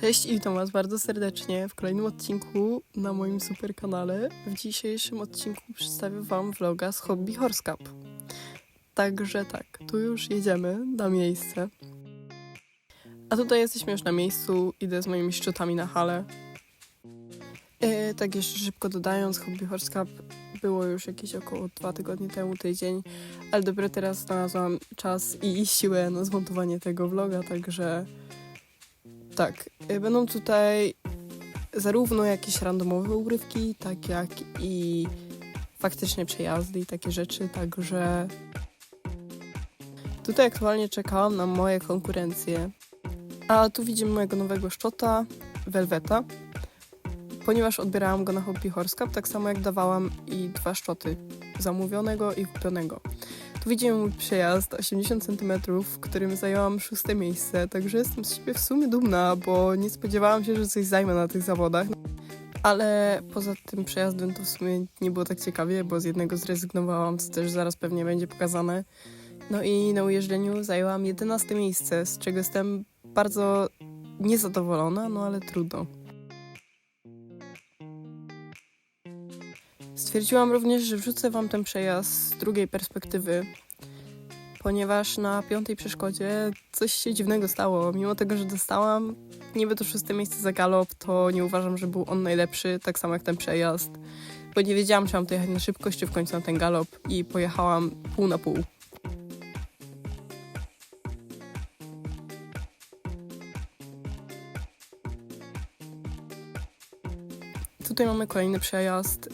Cześć i witam Was bardzo serdecznie w kolejnym odcinku na moim super kanale. W dzisiejszym odcinku przedstawię Wam vloga z Hobby Horse Cup. Także tak, tu już jedziemy na miejsce. A tutaj jesteśmy już na miejscu, idę z moimi szczotami na halę. E, tak jeszcze szybko dodając, Hobby Horse Cup było już jakieś około dwa tygodnie temu, tydzień, ale dopiero teraz znalazłam czas i siłę na zmontowanie tego vloga, także tak, y, będą tutaj zarówno jakieś randomowe ugrywki, tak jak i faktycznie przejazdy i takie rzeczy, także tutaj aktualnie czekałam na moje konkurencje. A tu widzimy mojego nowego szczota, Velveta, ponieważ odbierałam go na Hobby Horse Cup, tak samo jak dawałam i dwa szczoty, zamówionego i kupionego. Tu widzimy mój przejazd 80 cm, w którym zajęłam szóste miejsce, także jestem z siebie w sumie dumna, bo nie spodziewałam się, że coś zajmę na tych zawodach. Ale poza tym przejazdem to w sumie nie było tak ciekawie, bo z jednego zrezygnowałam, co też zaraz pewnie będzie pokazane. No i na ujeżdżeniu zajęłam 11 miejsce, z czego jestem bardzo niezadowolona, no ale trudno. Stwierdziłam również, że wrzucę Wam ten przejazd z drugiej perspektywy, ponieważ na piątej przeszkodzie coś się dziwnego stało. Mimo tego, że dostałam niby to szóste miejsce za galop, to nie uważam, że był on najlepszy, tak samo jak ten przejazd, bo nie wiedziałam, czy mam to jechać na szybkość, czy w końcu na ten galop i pojechałam pół na pół. Tutaj mamy kolejny przejazd.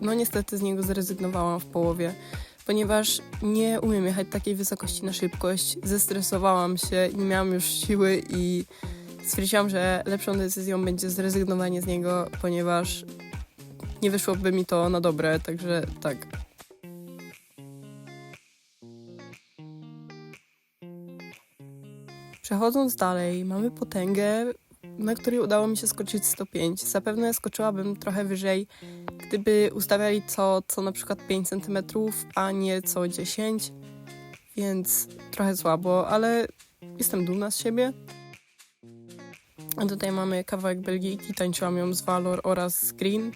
No niestety z niego zrezygnowałam w połowie, ponieważ nie umiem jechać takiej wysokości na szybkość. Zestresowałam się, nie miałam już siły i stwierdziłam, że lepszą decyzją będzie zrezygnowanie z niego, ponieważ nie wyszłoby mi to na dobre, także tak. Przechodząc dalej, mamy potęgę, na której udało mi się skoczyć 105. Zapewne skoczyłabym trochę wyżej, gdyby ustawiali co, co na przykład 5 cm, a nie co 10, więc trochę słabo, ale jestem dumna z siebie. A tutaj mamy kawałek Belgijki, tańczyłam ją z Valor oraz z Green.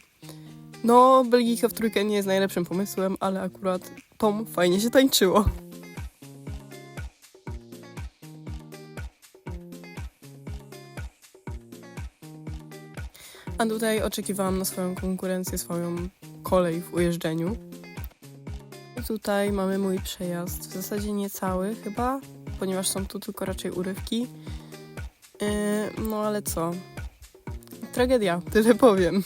No, Belgijka w trójkę nie jest najlepszym pomysłem, ale akurat Tom fajnie się tańczyło. A tutaj oczekiwałam na swoją konkurencję, swoją kolej w ujeżdżeniu. Tutaj mamy mój przejazd. W zasadzie nie cały chyba, ponieważ są tu tylko raczej urywki. Yy, no ale co? Tragedia, tyle powiem.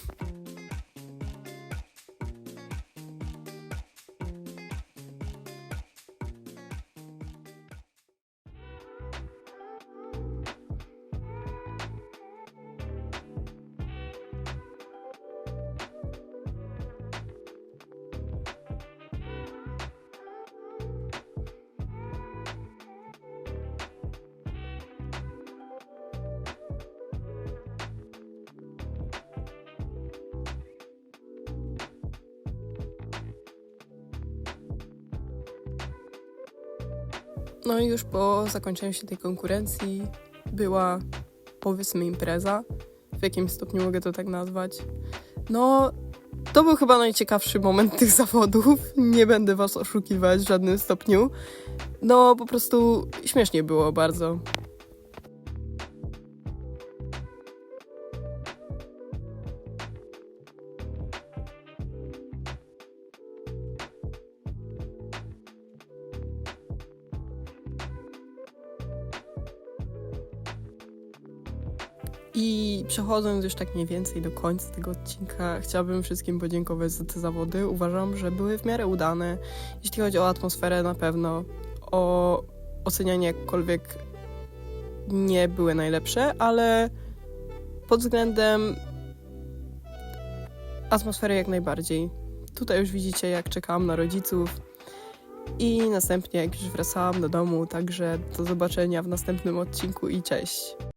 No i już po zakończeniu się tej konkurencji była powiedzmy impreza. W jakim stopniu mogę to tak nazwać? No, to był chyba najciekawszy moment tych zawodów. Nie będę was oszukiwać w żadnym stopniu. No, po prostu śmiesznie było bardzo. I przechodząc już tak mniej więcej do końca tego odcinka, chciałabym wszystkim podziękować za te zawody. Uważam, że były w miarę udane. Jeśli chodzi o atmosferę, na pewno o ocenianie jakkolwiek nie były najlepsze, ale pod względem atmosfery jak najbardziej. Tutaj już widzicie, jak czekałam na rodziców. I następnie, jak już wracałam do domu, także do zobaczenia w następnym odcinku i cześć.